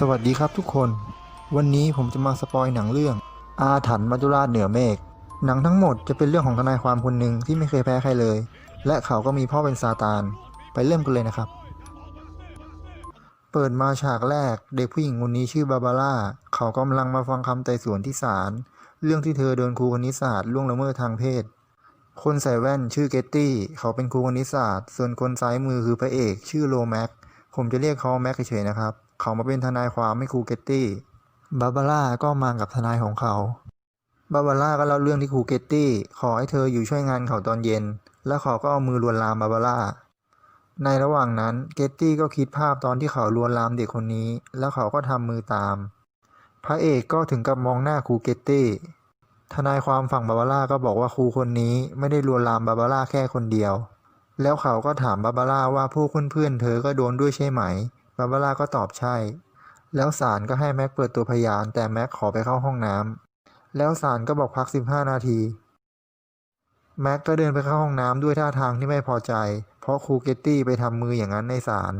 สวัสดีครับทุกคน วันนี้ผมจะมาสปอยหนังเรื่อง อาถรรพ์มัจจุราชเหนือเมฆหนังทั้งหมดจะเป็นเรื่องของทนายความคนหนึ่งที่ไม่เคยแพ้ใครเลย และเขาก็มีพ่อเป็นซาตาน ไปเริ่มกันเลยนะครับ เปิดมาฉากแรกเด็กผู้หญิงคนนี้ชื่อบาบาร่า เขากำลังมาฟังคำไต่สวนที่ศาลเรื่องที่เธอโดนครูคณิตศาสตร์ล่วงละเมิดทางเพศ คนใส่แว่นชื่อเกตตี้ เขาเป็นครูคณิตศาสตร์ ส่วนคนซ้ายมือคือพระเอก ชื่อโลแม็กผมจะเรียกเขาแม็กเฉยๆนะครับ เขามาเป็นทนายความให้ครูเกตตี้บาบาร่าก็มากับทนายของเขา บาบาร่าก็เล่าเรื่องที่ครูเกตตี้ ขอให้เธออยู่ช่วยงานเขาตอนเย็น แล้วเขาก็เอามือลวนลามบาบาร่า ในระหว่างนั้นเกตตี้ก็คิดภาพตอนที่เขาลวนลามเด็กคนนี้ แล้วเขาก็ทำมือตาม พระเอกก็ถึงกับมองหน้าครูเกตตี้ ทนายความฝั่งบาบาร่าก็บอกว่าครูคนนี้ไม่ได้ลวนลามบาบาร่าแค่คนเดียว แล้วเขาก็ถามบาบาร่าว่าพวกเพื่อนๆเธอก็โดนด้วยใช่ไหม บาบาร่าก็ตอบใช่ แล้วศาลก็ให้แม็กเปิดตัวพยาน แต่แม็กขอไปเข้าห้องน้ำแล้วศาลก็บอกพัก 15 นาที แม็กก็เดินไปเข้าห้องน้ำด้วยท่าทางที่ไม่พอใจ เพราะครูเกตตี้ไปทำมืออย่างนั้นในศาล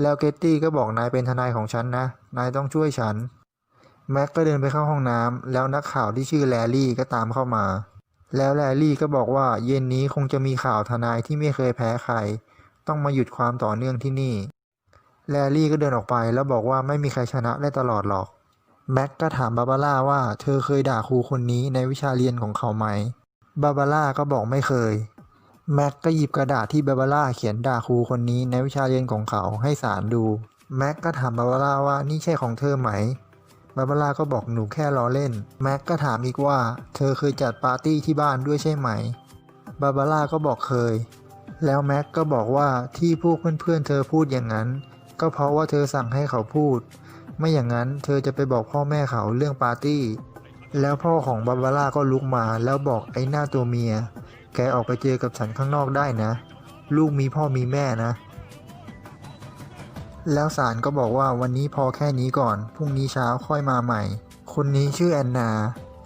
แล้วเกตตี้ก็บอกนายเป็นทนายของฉันนะ นายต้องช่วยฉัน แม็กก็เดินไปเข้าห้องน้ำแล้วนักข่าวที่ชื่อแลลี่ก็ตามเข้ามา แล้วแลลี่ก็บอกว่าเย็นนี้คงจะมีข่าวทนายที่ไม่เคยแพ้ใคร ต้องมาหยุดความต่อเนื่องที่นี่ แลลี่ก็เดินออกไปแล้วบอกว่าไม่มีใครชนะได้ตลอดหรอก แม็กก็ถามบาบาร่าว่าเธอเคยด่าครูคนนี้ในวิชาเรียนของเขาไหม บาบาร่าก็บอกไม่เคย แม็กก็หยิบกระดาษที่บาบาร่าเขียนด่าครูคนนี้ในวิชาเรียนของเขาให้สารดู แม็กก็ถามบาบาร่าว่านี่ใช่ของเธอไหม บาบาร่าก็บอกหนูแค่ล้อเล่น แม็กก็ถามอีกว่า เธอเคยจัดปาร์ตี้ที่บ้านด้วยใช่ไหม บาบาร่าก็บอกเคย แล้วแม็กก็บอกว่าที่พวกเพื่อนๆเธอพูดอย่างนั้น ก็เพราะว่าเธอสั่งให้เขาพูด ไม่อย่างนั้นเธอจะไปบอกพ่อแม่เขาเรื่องปาร์ตี้ แล้วพ่อของบาบาร่าก็ลุกมาแล้วบอกไอ้หน้าตัวเมีย แกออกไปเจอกับฉันข้างนอกได้นะ ลูกมีพ่อมีแม่นะ แล้วศาลก็บอกว่าวันนี้พอแค่นี้ก่อน พรุ่งนี้เช้าค่อยมาใหม่ คนนี้ชื่อแอนนา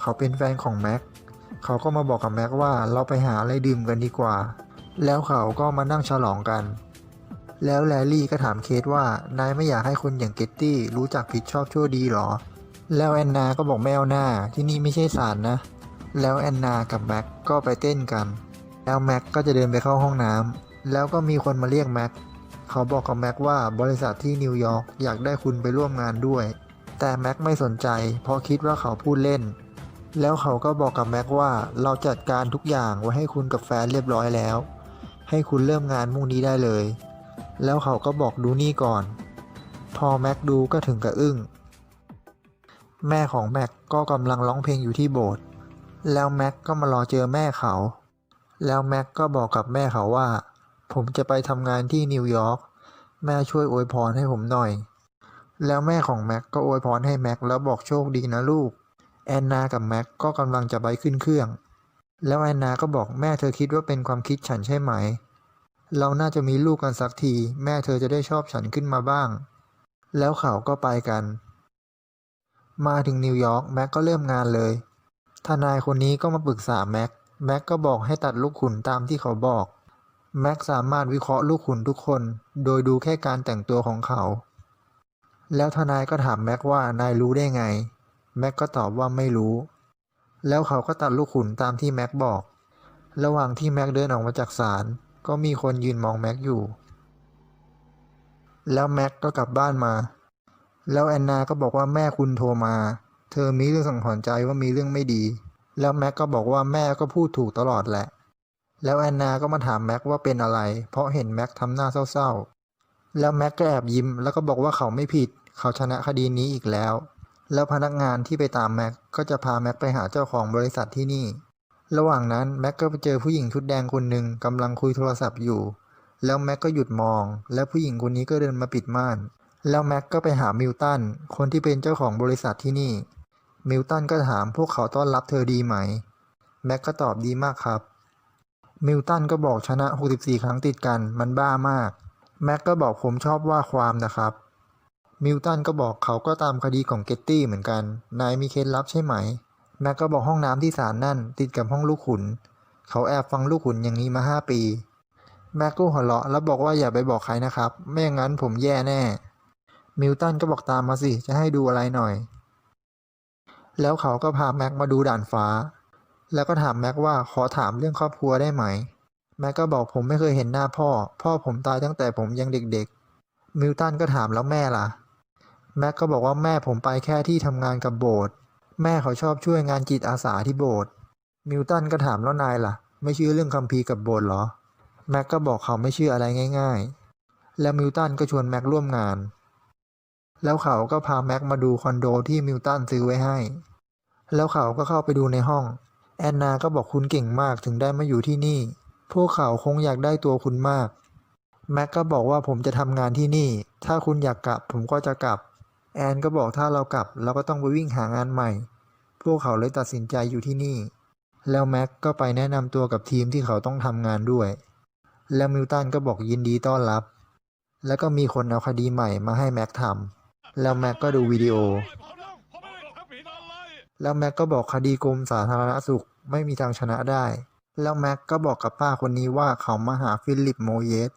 เขาเป็นแฟนของแม็ก เขาก็มาบอกกับแม็กว่าเราไปหาอะไรดื่มกันดีกว่า แล้วเขาก็มานั่งฉลองกัน แล้วแลลี่ก็ถามเคทว่านายไม่อยากให้คนอย่างเกตตี้รู้จักผิดชอบชั่วดีหรอ แล้วแอนนาก็บอกแมวหน้าที่นี่ไม่ใช่ศาลนะ แล้วแอนนากับแม็กก็ไปเต้นกัน แล้วแม็กก็จะเดินไปเข้าห้องน้ำแล้วก็มีคนมาเรียกแม็กเขาบอกกับแม็กว่าบริษัทที่นิวยอร์กอยากได้คุณไปร่วมงานด้วย แต่แม็กไม่สนใจ เพราะคิดว่าเขาพูดเล่น แล้วเขาก็บอกกับแม็กว่าเราจัดการทุกอย่างไว้ให้คุณกับแฟนเรียบร้อยแล้ว ให้คุณเริ่มงานพรุ่งนี้ได้เลย แล้วเขาก็บอกดูนี่ก่อน พอแม็กดูก็ถึงกับอึ้ง แม่ของแม็กก็กำลังร้องเพลงอยู่ที่โบสถ์ แล้วแม็กก็มารอเจอแม่เขา แล้วแม็กก็บอกกับแม่เขาว่า ผมจะไปทำงานที่นิวยอร์ก แม่ช่วยอวยพรให้ผมหน่อย แล้วแม่ของแม็กก็อวยพรให้แม็กแล้วบอกโชคดีนะลูก แอนนากับแม็กก็กำลังจะไปขึ้นเครื่อง แล้วแอนนาก็บอกแม่เธอคิดว่าเป็นความคิดฉันใช่ไหม เราน่าจะมีลูกกันสักที แม่เธอจะได้ชอบฉันขึ้นมาบ้าง แล้วเขาก็ไปกัน มาถึงนิวยอร์กแม็กก็เริ่มงานเลย ทนายคนนี้ก็มาปรึกษาแม็ก แม็กก็บอกให้ตัดลูกขุนตามที่เขาบอก แม็กสามารถวิเคราะห์ลูกขุนทุกคน โดยดูแค่การแต่งตัวของเขา แล้วทนายก็ถามแม็กว่านายรู้ได้ไง แม็กก็ตอบว่าไม่รู้ แล้วเขาก็ตัดลูกขุนตามที่แม็กบอก ระหว่างที่แม็กเดินออกมาจากศาล ก็มีคนยืนมองแม็กอยู่ แล้วแม็กก็กลับบ้านมา แล้วแอนนาก็บอกว่าแม่คุณโทรมา เธอมีเรื่องสังหรณ์ใจว่ามีเรื่องไม่ดี แล้วแม็กก็บอกว่าแม่ก็พูดถูกตลอดแหละ แล้วแอนนาก็มาถามแม็กว่าเป็นอะไร เพราะเห็นแม็กทำหน้าเศร้าๆ แล้วแม็กก็แอบยิ้ม แล้วก็บอกว่าเขาไม่ผิด เขาชนะคดีนี้อีกแล้ว แล้วพนักงานที่ไปตามแม็กก็จะพาแม็กไปหาเจ้าของบริษัทที่นี่ ระหว่างนั้นแม็กก็ไปเจอผู้หญิงชุดแดงคนหนึ่งกำลังคุยโทรศัพท์อยู่ แล้วแม็กก็หยุดมอง แล้วผู้หญิงคนนี้ก็เดินมาปิดม่าน แล้วแม็กก็ไปหามิลตันคนที่เป็นเจ้าของบริษัทที่นี่ มิลตันก็ถามพวกเขาต้อนรับเธอดีไหม แม็กก็ตอบดีมากครับ มิลตันก็บอกชนะ 64 ครั้งติดกันมันบ้ามาก แม็กก็บอกผมชอบว่าความนะครับ มิลตันก็บอกเขาก็ตามคดีของเกตตี้เหมือนกัน นายมีเคล็ดลับใช่ไหม แม็กก็บอกห้องน้ำที่ศาลนั่น ติดกับห้องลูกขุน เขาแอบฟังลูกขุนอย่างนี้มาห้าปี แม็กก็หัวเราะแล้วบอกว่าอย่าไปบอกใครนะครับ ไม่อย่างนั้นผมแย่แน่ มิลตันก็บอกตามมาสิ จะให้ดูอะไรหน่อย แล้วเขาก็พาแม็กมาดูด่านฟ้า แล้วก็ถามแม็กว่าขอถามเรื่องครอบครัวได้ไหม แม็กก็บอกผมไม่เคยเห็นหน้าพ่อ พ่อผมตายตั้งแต่ผมยังเด็กๆ มิลตันก็ถามแล้วแม่ล่ะ แม็กก็บอกว่าแม่ผมไปแค่ที่ทำงานกับโบสถ์ แม่เขาชอบช่วยงานจิตอาสาที่โบสถ์มิลตันก็ถามแล้วนายล่ะ ไม่เชื่อเรื่องคัมภีร์กับโบสถ์เหรอ แม็กก็บอกเขาไม่เชื่ออะไรง่าย ๆ แล้วมิลตันก็ชวนแม็กร่วมงาน แล้วเขาก็พาแม็กมาดูคอนโดที่มิลตันซื้อไว้ให้ แล้วเขาก็เข้าไปดูในห้อง แอนนาก็บอกคุณเก่งมากถึงได้มาอยู่ที่นี่ พวกเขาคงอยากได้ตัวคุณมาก แม็กก็บอกว่าผมจะทำงานที่นี่ ถ้าคุณอยากกลับผมก็จะกลับ แอนก็บอกถ้าเรากลับเราก็ต้องไปวิ่งหางานใหม่ พวกเขาเลยตัดสินใจอยู่ที่นี่ แล้วแม็กก็ไปแนะนำตัวกับทีมที่เขาต้องทำงานด้วย แล้วมิลตันก็บอกยินดีต้อนรับ แล้วก็มีคนเอาคดีใหม่มาให้แม็กทำแล้วแม็กก็ดูวิดีโอ แล้วแม็กก็บอกคดีกรมสาธารณสุขไม่มีทางชนะได้ แล้วแม็กก็บอกกับป้าคนนี้ว่าเขามาหาฟิลิปโมเยส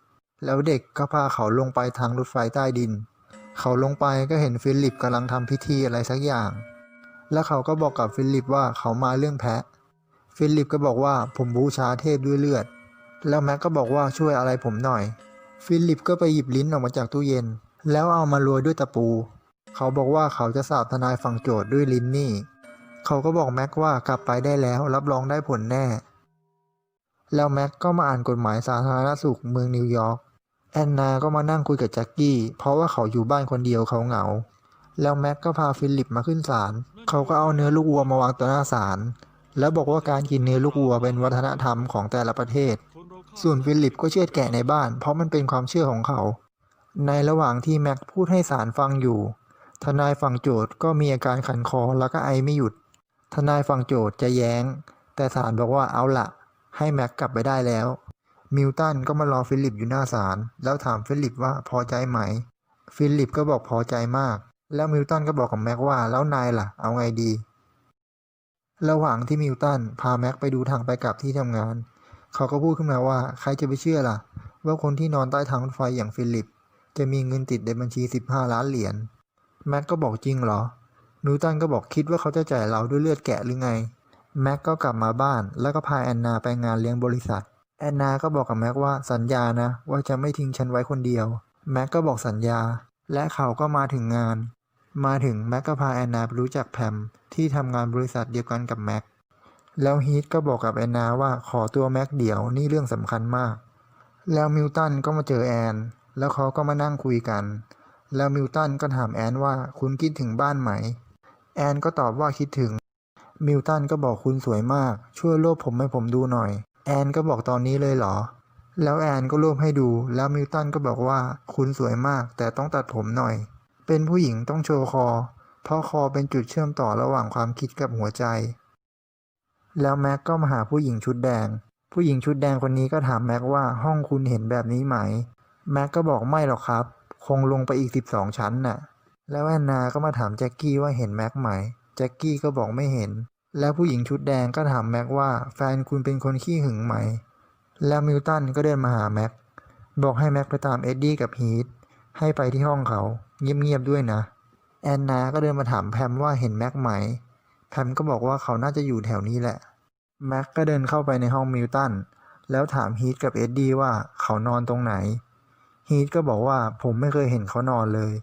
แล้วเด็กก็พาเขาลงไปทางรถไฟใต้ดิน เขาลงไปก็เห็นฟิลิปกำลังทำพิธีอะไรสักอย่าง แล้วเขาก็บอกกับฟิลิปว่าเขามาเรื่องแพะ ฟิลิปก็บอกว่าผมบูชาเทพด้วยเลือด แล้วแม็กก็บอกว่าช่วยอะไรผมหน่อย ฟิลิปก็ไปหยิบลิ้นออกมาจากตู้เย็น แล้วเอามาโรยด้วยตะปู เขาบอกว่าเขาจะสาบทนายฝั่งโจทย์ด้วยลิ้นนี่ เขาก็บอกแม็กว่ากลับไปได้แล้วรับรองได้ผลแน่ แล้วแม็กก็มาอ่านกฎหมายสาธารณสุขเมืองนิวยอร์ก แอนนาก็มานั่งคุยกับแจ็คกี้ เพราะว่าเขาอยู่บ้านคนเดียวเขาเหงา แล้วแม็กก็พาฟิลิปมาขึ้นศาลเขาก็เอาเนื้อลูกวัวมาวางต่อหน้าศาลแล้วบอกว่าการกินเนื้อลูกวัวเป็นวัฒนธรรมของแต่ละประเทศ ส่วนฟิลิปก็เชื่อแกะในบ้าน เพราะมันเป็นความเชื่อของเขา ในระหว่างที่แม็กพูดให้ศาลฟังอยู่ ทนายฝั่งโจทย์ก็มีอาการขันคอแล้วก็ไอไม่หยุด ทนายฝั่งโจทย์จะแย้ง แต่ศาลบอกว่าเอาละให้แม็กกลับไปได้แล้ว มิลตันก็มารอฟิลิปอยู่หน้าศาลแล้วถามฟิลิปว่าพอใจไหม ฟิลิปก็บอกพอใจมาก แล้วมิลตันก็บอกกับแม็กว่าแล้วนายล่ะ เอาไงดี ระหว่างที่มิลตันพาแม็กไปดูทางไปกลับที่ทำงาน เขาก็พูดขึ้นมาว่าใครจะไปเชื่อล่ะ ว่าคนที่นอนใต้ทางรถไฟอย่างฟิลิป จะมีเงินติดในบัญชี 15 ล้านเหรียญแม็กก็บอกจริงเหรอมิลตันก็บอกคิดว่าเขาจะจ่ายเราด้วยเลือดแกะหรือไง แม็กก็กลับมาบ้านแล้วก็พาแอนนาไปงานเลี้ยงบริษัท แอนนาก็บอกกับแม็กว่าสัญญานะ ว่าจะไม่ทิ้งฉันไว้คนเดียว แม็กก็บอกสัญญา และเขาก็มาถึงงาน มาถึงแม็กก็พาแอนนาไปรู้จักแพมที่ทำงานบริษัทเดียวกันกับแม็กแล้วฮีทก็บอกกับแอนนาว่าขอตัวแม็กเดี๋ยวนี่เรื่องสำคัญมาก แล้วมิลตันก็มาเจอแอน แล้วเขาก็มานั่งคุยกัน แล้วมิลตันก็ถามแอนว่าคุณคิดถึงบ้านไหม แอนก็ตอบว่าคิดถึง มิลตันก็บอกคุณสวยมาก ช่วยรวบผมให้ผมดูหน่อย แอนก็บอกตอนนี้เลยเหรอ แล้วแอนก็รวบให้ดู แล้วมิลตันก็บอกว่าคุณสวยมาก แต่ต้องตัดผมหน่อย เป็นผู้หญิงต้องโชว์คอ เพราะคอเป็นจุดเชื่อมต่อระหว่างความคิดกับหัวใจ แล้วแม็กก็มาหาผู้หญิงชุดแดง ผู้หญิงชุดแดงคนนี้ก็ถามแม็กว่าห้องคุณเห็นแบบนี้ไหม แม็กก็บอกไม่หรอกครับ คงลงไปอีก 12 ชั้นน่ะ แล้วแอนนาก็มาถามแจ็คกี้ว่าเห็นแม็กไหม แจ็คกี้ก็บอกไม่เห็น แล้วผู้หญิงชุดแดงก็ถามแม็กว่าแฟนคุณเป็นคนขี้หึงไหม แล้วมิลตันก็เดินมาหาแม็ก บอกให้แม็กไปตามเอ็ดดี้กับฮีทให้ไปที่ห้องเขา เงียบๆด้วยนะ แอนนาก็เดินมาถามแพมว่าเห็นแม็กไหม แพมก็บอกว่าเขาน่าจะอยู่แถวนี้แหละ แม็กก็เดินเข้าไปในห้องมิลตัน แล้วถามฮีทกับเอ็ดดี้ว่าเขานอนตรงไหน ฮีทก็บอกว่าผมไม่เคยเห็นเขานอนเลย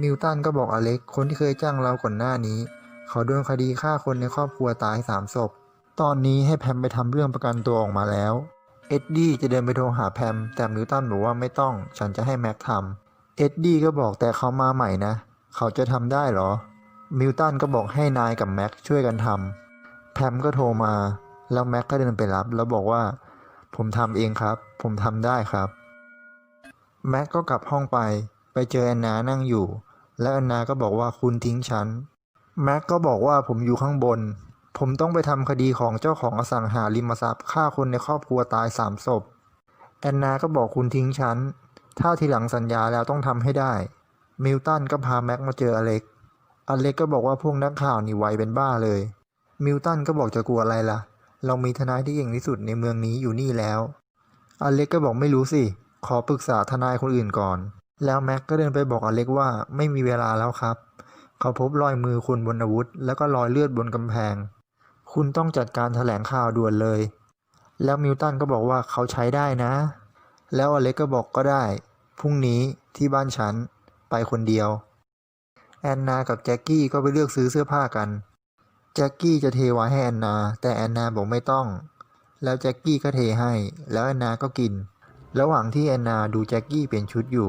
มิลตันก็บอกอเล็กคนที่เคยจ้างเราก่อนหน้านี้ เขาโดนคดีฆ่าคนในครอบครัวตายสามศพ ตอนนี้ให้แพมไปทำเรื่องประกันตัวออกมาแล้ว เอ็ดดี้จะเดินไปโทรหาแพม แต่มิลตันบอกว่าไม่ต้อง ฉันจะให้แม็กทำ เอ็ดดี้ก็บอกแต่เขามาใหม่นะ เขาจะทำได้เหรอ มิลตันก็บอกให้นายกับแม็กช่วยกันทำ แพมก็โทรมา แล้วแม็กก็เดินไปรับ แล้วบอกว่า ผมทำเองครับ ผมทำได้ครับ แม็กก็กลับห้องไป ไปเจอแอนนานั่งอยู่ แล้วแอนนาก็บอกว่าคุณทิ้งฉัน แม็กก็บอกว่าผมอยู่ข้างบน ผมต้องไปทำคดีของเจ้าของอสังหาริมทรัพย์ฆ่าคนในครอบครัวตายสามศพ แอนนาก็บอกคุณทิ้งฉัน ถ้าทีหลังสัญญาแล้วต้องทำให้ได้ มิลตันก็พาแม็กมาเจออเล็ก อเล็กก็บอกว่าพวกนักข่าวนี่ไวเป็นบ้าเลย มิลตันก็บอกจะกลัวอะไรล่ะ เรามีทนายที่เก่งที่สุดในเมืองนี้อยู่นี่แล้ว อเล็กก็บอกไม่รู้สิ ขอปรึกษาทนายคนอื่นก่อน แล้วแม็กก็เดินไปบอกอเล็กว่าไม่มีเวลาแล้วครับ เขาพบรอยมือคุณบนอาวุธ แล้วก็รอยเลือดบนกำแพง คุณต้องจัดการแถลงข่าวด่วนเลย แล้วมิวตันก็บอกว่าเขาใช้ได้นะ แล้วอเล็กก็บอกก็ได้ พรุ่งนี้ที่บ้านฉัน ไปคนเดียว แอนนากับแจ็คกี้ก็ไปเลือกซื้อเสื้อผ้ากัน แจ็คกี้จะเทไว้ให้แอนนา แต่แอนนาบอกไม่ต้อง แล้วแจ็คกี้ก็เทให้ แล้วแอนนาก็กิน ระหว่างที่แอนนาดูแจ็คกี้เปลี่ยนชุดอยู่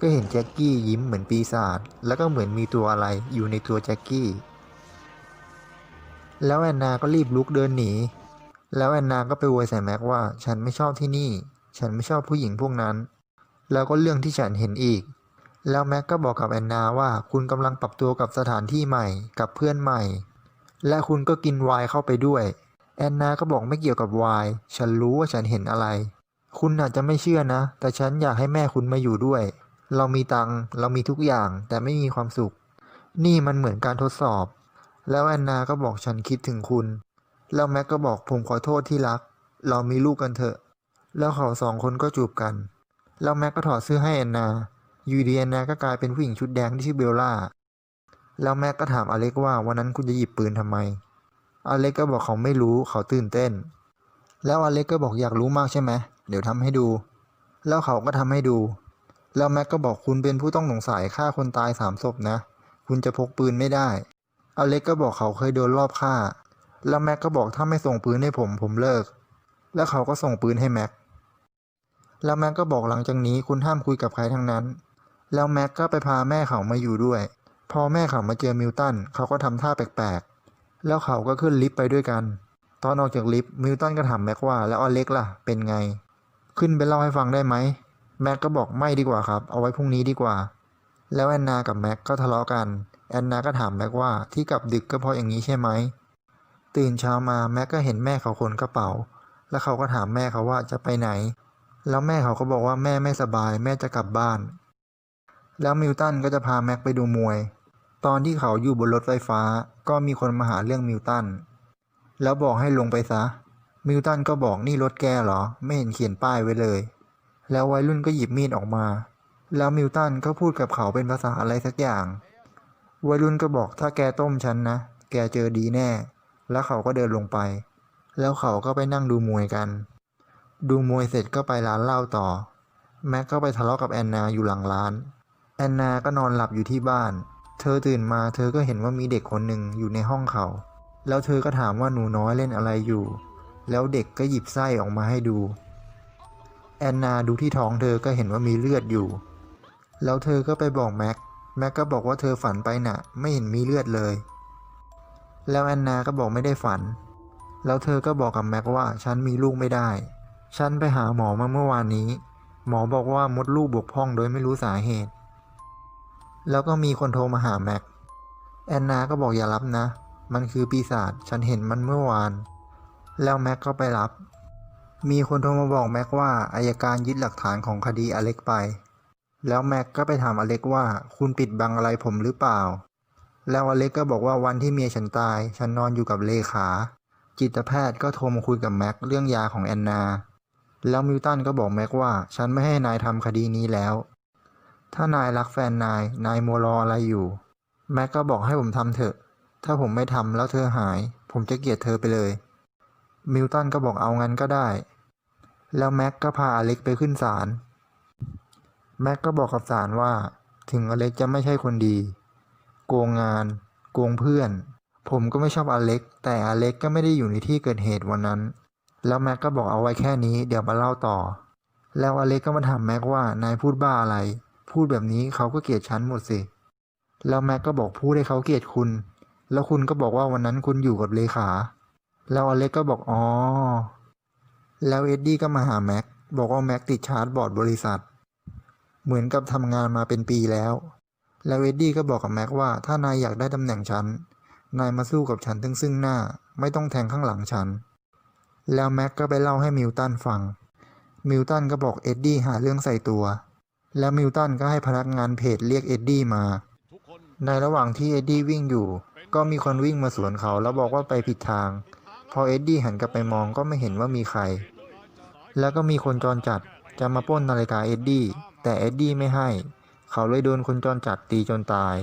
ก็เห็นแจ็คกี้ยิ้มเหมือนปีศาจแล้วก็เหมือนมีตัวอะไรอยู่ในตัวแจ็คกี้ แล้วแอนนาก็รีบลุกเดินหนี แล้วแอนนาก็ไปโวยใส่แม็กว่า ฉันไม่ชอบที่นี่ ฉันไม่ชอบผู้หญิงพวกนั้น แล้วก็เรื่องที่ฉันเห็นอีก แล้วแม็กก็บอกกับแอนนาว่าคุณกำลังปรับตัวกับสถานที่ใหม่กับเพื่อนใหม่ และคุณก็กินไวน์เข้าไปด้วย แอนนาก็บอกไม่เกี่ยวกับไวน์ฉันรู้ว่าฉันเห็นอะไร คุณอาจจะไม่เชื่อนะ แต่ฉันอยากให้แม่คุณมาอยู่ด้วย เรามีตังเรามีทุกอย่างแต่ไม่มีความสุข นี่มันเหมือนการทดสอบ แล้วแอนนาก็บอกฉันคิดถึงคุณ แล้วแม็กก็บอกผมขอโทษที่รัก เรามีลูกกันเถอะ แล้วเขาสองคนก็จูบกัน แล้วแม็กก็ถอดเสื้อให้แอนนา ยูดีแอนนาก็กลายเป็นผู้หญิงชุดแดงที่ชื่อเบลล่า แล้วแม็กก็ถามอเล็กว่าวันนั้นคุณจะหยิบปืนทำไม อเล็กก็บอกเขาไม่รู้เขาตื่นเต้น แล้วอเล็กก็บอกอยากรู้มากใช่ไหมเดี๋ยวทำให้ดู แล้วเขาก็ทำให้ดู แล้วแม็กก็บอกคุณเป็นผู้ต้องสงสัยฆ่าคนตายสามศพนะ คุณจะพกปืนไม่ได้ อเล็กก็บอกเขาเคยโดนรอบฆ่า แล้วแม็กก็บอกถ้าไม่ส่งปืนให้ผมผมเลิก แล้วเขาก็ส่งปืนให้แม็ก แล้วแม็กก็บอกหลังจากนี้คุณห้ามคุยกับใครทั้งนั้น แล้วแม็กก็ไปพาแม่เขามาอยู่ด้วย พอแม่เขามาเจอมิลตันเขาก็ทำท่าแปลกๆ แล้วเขาก็ขึ้นลิฟต์ไปด้วยกัน ตอนออกจากลิฟต์มิลตันก็ถามแม็กว่าแล้วอเล็กล่ะ เป็นไง ขึ้นไปเล่าให้ฟังได้ไหม แม็กก็บอกไม่ดีกว่าครับ เอาไว้พรุ่งนี้ดีกว่า แล้วแอนนากับแม็กก็ทะเลาะกัน แอนนาก็ถามแม็กว่าที่กลับดึกก็เพราะอย่างนี้ใช่ไหม ตื่นเช้ามาแม็กก็เห็นแม่เขาขนกระเป๋า แล้วเขาก็ถามแม่เขาว่าจะไปไหน แล้วแม่เขาก็บอกว่าแม่ไม่สบายแม่จะกลับบ้าน แล้วมิลตันก็จะพาแม็กไปดูมวย ตอนที่เขาอยู่บนรถไฟฟ้า ก็มีคนมาหาเรื่องมิลตัน แล้วบอกให้ลงไปซะ มิลตันก็บอกนี่รถแกเหรอ ไม่เห็นเขียนป้ายไว้เลย แล้ววัยรุ่นก็หยิบมีดออกมา แล้วมิลตันก็พูดกับเขาเป็นภาษาอะไรสักอย่าง วัยรุ่นก็บอกถ้าแกต้มฉันนะ แกเจอดีแน่ แล้วเขาก็เดินลงไป แล้วเขาก็ไปนั่งดูมวยกัน ดูมวยเสร็จก็ไปร้านเหล้าต่อ แม็กก็ไปทะเลาะกับแอนนาอยู่หลังร้าน แอนนาก็นอนหลับอยู่ที่บ้าน เธอตื่นมาเธอก็เห็นว่ามีเด็กคนหนึ่งอยู่ในห้องเขา แล้วเธอก็ถามว่าหนูน้อยเล่นอะไรอยู่ แล้วเด็กก็หยิบไส้ออกมาให้ดู แอนนาดูที่ท้องเธอก็เห็นว่ามีเลือดอยู่ แล้วเธอก็ไปบอกแม็ก แม็กก็บอกว่าเธอฝันไปน่ะ ไม่เห็นมีเลือดเลย แล้วแอนนาก็บอกไม่ได้ฝัน แล้วเธอก็บอกกับแม็กว่าฉันมีลูกไม่ได้ ฉันไปหาหมอมาเมื่อวานนี้ หมอบอกว่ามดลูกบกพร่องโดยไม่รู้สาเหตุ แล้วก็มีคนโทรมาหาแม็ก แอนนาก็บอกอย่ารับนะ มันคือปีศาจ ฉันเห็นมันเมื่อวาน แล้วแม็กก็ไปรับ มีคนโทรมาบอกแม็กว่าอายการยึดหลักฐานของคดีอเล็กไป แล้วแม็กก็ไปถามอเล็กว่าคุณปิดบังอะไรผมหรือเปล่า แล้วอเล็กก็บอกว่าวันที่เมียฉันตาย ฉันนอนอยู่กับเลขา จิตแพทย์ก็โทรมาคุยกับแม็กเรื่องยาของแอนนา แล้วมิวตันก็บอกแม็กว่า ฉันไม่ให้นายทำคดีนี้แล้ว ถ้านายรักแฟนนาย นายโมวรออะไรอยู่ แม็กก็บอกให้ผมทำเถอะ ถ้าผมไม่ทำแล้วเธอหาย ผมจะเกลียดเธอไปเลย มิวตันก็บอกเอางั้นก็ได้ แล้วแม็กก็พาอเล็กไปขึ้นศาล แม็กก็บอกกับศาลว่า ถึงอเล็กจะไม่ใช่คนดี โกงงาน โกงเพื่อน ผมก็ไม่ชอบอเล็ก แต่อเล็กก็ไม่ได้อยู่ในที่เกิดเหตุวันนั้น แล้วแม็กก็บอกเอาไว้แค่นี้ เดี๋ยวมาเล่าต่อ แล้วอเล็กก็มาถามแม็กว่านายพูดบ้าอะไร พูดแบบนี้เขาก็เกลียดฉันหมดสิ แล้วแม็กก็บอกพูดให้เขาเกลียดคุณ แล้วคุณก็บอกว่าวันนั้นคุณอยู่กับเลขา แล้วอเล็กก็บอกอ๋อ แล้วเอ็ดดี้ก็มาหาแม็ก บอกว่าแม็กติดชาร์จบอร์ดบริษัท เหมือนกับทำงานมาเป็นปีแล้ว แล้วเอ็ดดี้ก็บอกกับแม็กว่าถ้านายอยากได้ตำแหน่งฉัน นายมาสู้กับฉันทั้งซึ่งหน้า ไม่ต้องแทงข้างหลังฉัน แล้วแม็กก็ไปเล่าให้มิลตันฟัง มิลตันก็บอกเอ็ดดี้หาเรื่องใส่ตัว แล้วมิลตันก็ให้พนักงานเพจเรียกเอ็ดดี้มาในระหว่างที่เอ็ดดี้วิ่งอยู่ ก็มีคนวิ่งมาสวนเขาแล้วบอกว่าไปผิดทาง พอเอ็ดดี้หันกลับไปมองก็ไม่เห็นว่ามีใคร แล้วก็มีคนจรจัดจะมาปล้นนาฬิกาเอ็ดดี้แต่เอ็ดดี้ไม่ให้ เขาเลยโดนคนจรจัดตีจนตาย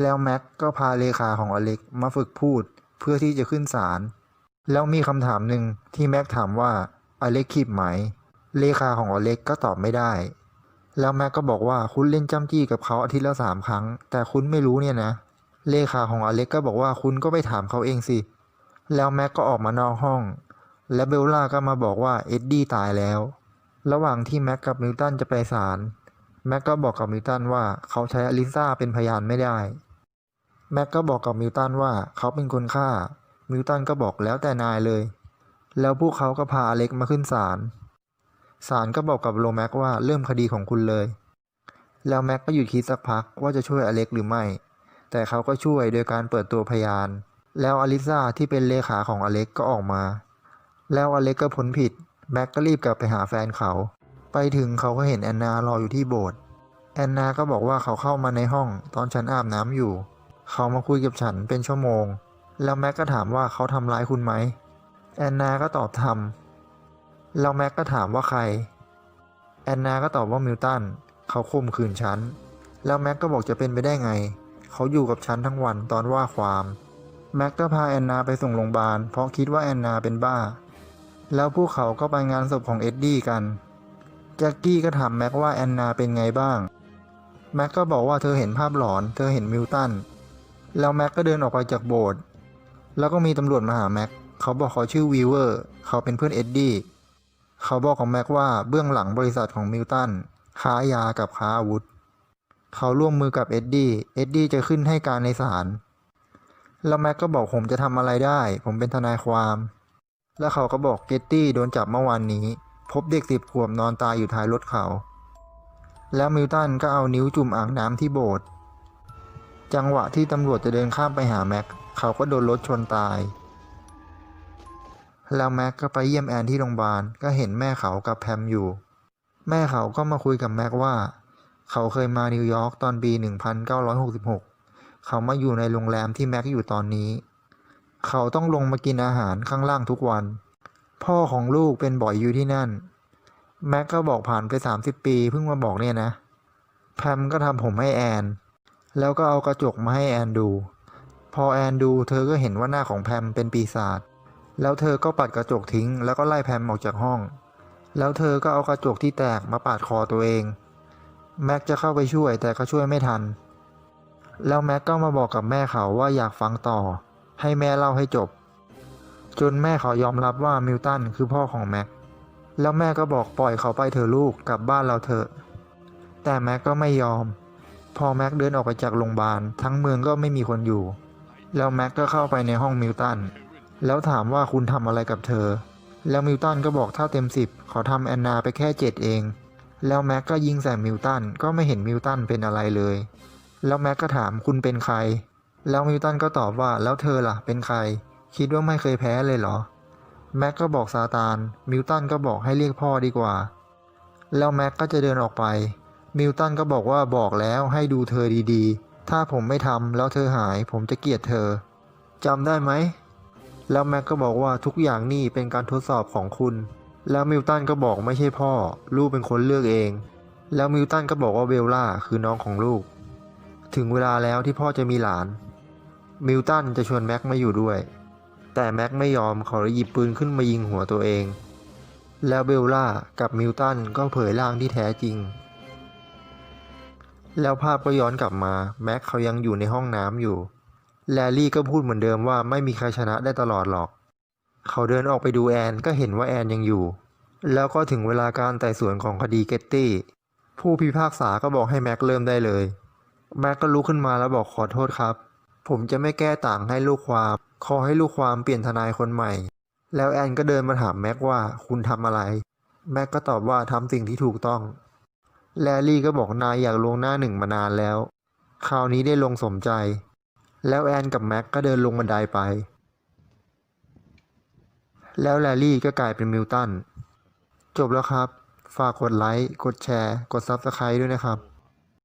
แล้วแม็กก็พาเลขาของอเล็กมาฝึกพูดเพื่อที่จะขึ้นศาล แล้วมีคำถามหนึ่งที่แม็กถามว่าอเล็กขีบไหม เลขาของอเล็กก็ตอบไม่ได้ แล้วแม็กก็บอกว่าคุณเล่นจ้ำจี้กับเขาอาทิตย์ละสามครั้ง แต่คุณไม่รู้เนี่ยนะ เลขาของอเล็กก็บอกว่าคุณก็ไปถามเขาเองสิ แล้วแม็กก็ออกมานอกห้อง และเบลล่าก็มาบอกว่าเอ็ดดี้ตายแล้ว ระหว่างที่แม็กกับมิลตันจะไปศาลแม็กก็บอกกับมิลตันว่าเขาใช้อลิซาเป็นพยานไม่ได้ แม็กก็บอกกับมิลตันว่าเขาเป็นคนฆ่ามิลตันก็บอกแล้วแต่นายเลย แล้วพวกเขาก็พาอเล็กมาขึ้นศาล ศาลก็บอกกับโรแม็กว่าเริ่มคดีของคุณเลย แล้วแม็กก็หยุดคิดสักพักว่าจะช่วยอเล็กหรือไม่ แต่เขาก็ช่วยโดยการเปิดตัวพยาน แล้วอลิซาที่เป็นเลขาของอเล็กก็ออกมา แล้วอเล็กก็พ้นผิด แม็กก็รีบกลับไปหาแฟนเขา ไปถึงเขาก็เห็นแอนนารออยู่ที่โบสถ์แอนนาก็บอกว่าเขาเข้ามาในห้องตอนฉันอาบน้ำอยู่ เขามาคุยกับฉันเป็นชั่วโมง แล้วแม็กก็ถามว่าเขาทำร้ายคุณไหม แอนนาก็ตอบทำแล้วแม็กก็ถามว่าใคร แอนนาก็ตอบว่ามิลตัน เขาข่มขืนฉัน แล้วแม็กก็บอกจะเป็นไปได้ไง เขาอยู่กับฉันทั้งวันตอนว่าความ แม็กก็พาแอนนาไปส่งโรงพยาบาล เพราะคิดว่าแอนนาเป็นบ้า แล้วพวกเขาก็ไปงานศพของเอ็ดดี้กัน แจ็คกี้ก็ถามแม็กว่าแอนนาเป็นไงบ้าง แม็กก็บอกว่าเธอเห็นภาพหลอน เธอเห็นมิลตัน แล้วแม็กก็เดินออกไปจากโบสถ์ แล้วก็มีตำรวจมาหาแม็ก เขาบอกเขาชื่อวีเวอร์ เขาเป็นเพื่อนเอ็ดดี้ เขาบอกกับแม็กว่าเบื้องหลังบริษัทของมิลตันค้ายากับค้าอาวุธ เขาร่วมมือกับเอ็ดดี้ เอ็ดดี้จะขึ้นให้การในศาล แล้วแม็กก็บอกผมจะทำอะไรได้ ผมเป็นทนายความ แล้วเขาก็บอกเกตตี้โดนจับเมื่อวานนี้ พบเด็กสิบขวบนอนตายอยู่ท้ายรถเขา แล้วมิลตันก็เอานิ้วจุ่มอ่างน้ำที่โบสถ์ จังหวะที่ตำรวจจะเดินข้ามไปหาแม็ก เขาก็โดนรถชนตาย แล้วแม็กก็ไปเยี่ยมแอนที่โรงพยาบาล ก็เห็นแม่เขากับแพมอยู่ แม่เขาก็มาคุยกับแม็กว่า เขาเคยมานิวยอร์กตอนปี 1966 เขามาอยู่ในโรงแรมที่แม็กอยู่ตอนนี้ เขาต้องลงมากินอาหารข้างล่างทุกวัน พ่อของลูกเป็นบ่อยอยู่ที่นั่น แม็กก็บอกผ่านไป 30 ปีเพิ่งมาบอกเนี่ยนะ แพมก็ทำผมให้แอน แล้วก็เอากระจกมาให้แอนดู พอแอนดูเธอก็เห็นว่าหน้าของแพมเป็นปีศาจ แล้วเธอก็ปัดกระจกทิ้ง แล้วก็ไล่แพมออกจากห้อง แล้วเธอก็เอากระจกที่แตกมาปาดคอตัวเอง แม็กจะเข้าไปช่วยแต่ก็ช่วยไม่ทัน แล้วแม็กก็มาบอกกับแม่เขาว่าอยากฟังต่อ ให้แม่เล่าให้จบ จนแม่เขายอมรับว่ามิลตันคือพ่อของแม็ก แล้วแม่ก็บอกปล่อยเขาไปเถอะลูกกลับบ้านเราเถอะ แต่แม็กก็ไม่ยอม พอแม็กเดินออกไปจากโรงพยาบาลทั้งเมืองก็ไม่มีคนอยู่ แล้วแม็กก็เข้าไปในห้องมิลตัน แล้วถามว่าคุณทำอะไรกับเธอ แล้วมิลตันก็บอกถ้าเต็มสิบเขาทำแอนนาไปแค่เจ็ดเอง แล้วแม็กก็ยิงใส่มิลตันก็ไม่เห็นมิลตันเป็นอะไรเลย แล้วแม็กก็ถามคุณเป็นใคร แล้วมิลตันก็ตอบว่าแล้วเธอล่ะ เป็นใคร คิดว่าไม่เคยแพ้เลยเหรอ แม็กก็บอกซาตาน มิลตันก็บอกให้เรียกพ่อดีกว่า แล้วแม็กก็จะเดินออกไป มิลตันก็บอกว่าบอกแล้วให้ดูเธอดีๆ ถ้าผมไม่ทำแล้วเธอหาย ผมจะเกลียดเธอจำได้ไหม แล้วแม็กก็บอกว่าทุกอย่างนี่เป็นการทดสอบของคุณ แล้วมิลตันก็บอกไม่ใช่พ่อ ลูกเป็นคนเลือกเอง แล้วมิลตันก็บอกว่าเบลล่าคือน้องของลูก ถึงเวลาแล้วที่พ่อจะมีหลาน มิลตันจะชวนแม็กมาอยู่ด้วย แต่แม็กไม่ยอมเขาเลยหยิบปืนขึ้นมายิงหัวตัวเอง แล้วเบลล่ากับมิลตันก็เผยร่างที่แท้จริง แล้วภาพก็ย้อนกลับมาแม็กเขายังอยู่ในห้องน้ำอยู่ แลลี่ก็พูดเหมือนเดิมว่าไม่มีใครชนะได้ตลอดหรอก เขาเดินออกไปดูแอนก็เห็นว่าแอนยังอยู่ แล้วก็ถึงเวลาการไต่สวนของคดีเกตตี้ ผู้พิพากษาก็บอกให้แม็กเริ่มได้เลย แม็กก็ลุกขึ้นมาแล้วบอกขอโทษครับ ผมจะไม่แก้ต่างให้ลูกความ ขอให้ลูกความเปลี่ยนทนายคนใหม่ แล้วแอนก็เดินมาถามแม็กว่าคุณทำอะไร แม็กก็ตอบว่าทำสิ่งที่ถูกต้อง แลลี่ก็บอกนายอยากลงหน้าหนึ่งมานานแล้ว คราวนี้ได้ลงสมใจ แล้วแอนกับแม็กก็เดินลงบันไดไป แล้วแลลี่ก็กลายเป็นมิลตัน จบแล้วครับ ฝากกดไลค์ กดแชร์ กด Subscribe ด้วยนะครับ